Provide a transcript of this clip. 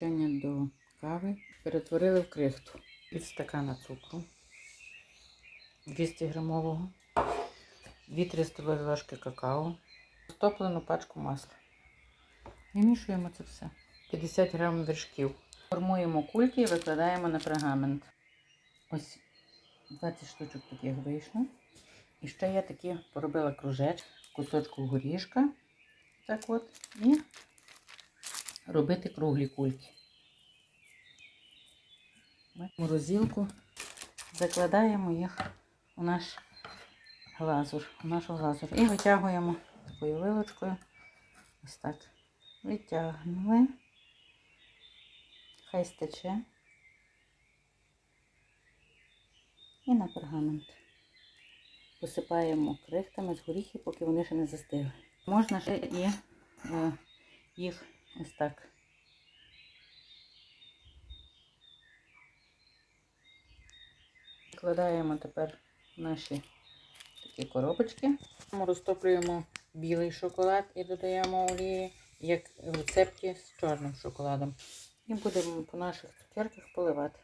До кави перетворили в крихту. Пів стакана цукру 200 грамового, 2-3 столові ложки какао, топлену пачку масла. Вимішуємо це все. 50 грам вершків. Формуємо кульки і викладаємо на пергамент. Ось 20 штучок таких вийшло. І ще я такі поробила кружечок, кусочку горішка. Так от. І робити круглі кульки. Ми в морозилку закладаємо їх у наш глазур, у нашу глазур. І витягуємо такою вилочкою. Ось так. Витягнули. Хай стече. І на пергамент. Посипаємо крихтами з горіхів, поки вони ще не застигли. Можна ще і е, їх ось так. Вкладаємо тепер наші такі коробочки. Розтоплюємо білий шоколад і додаємо олії, як в рецепті з чорним шоколадом. І будемо по наших цукерках поливати.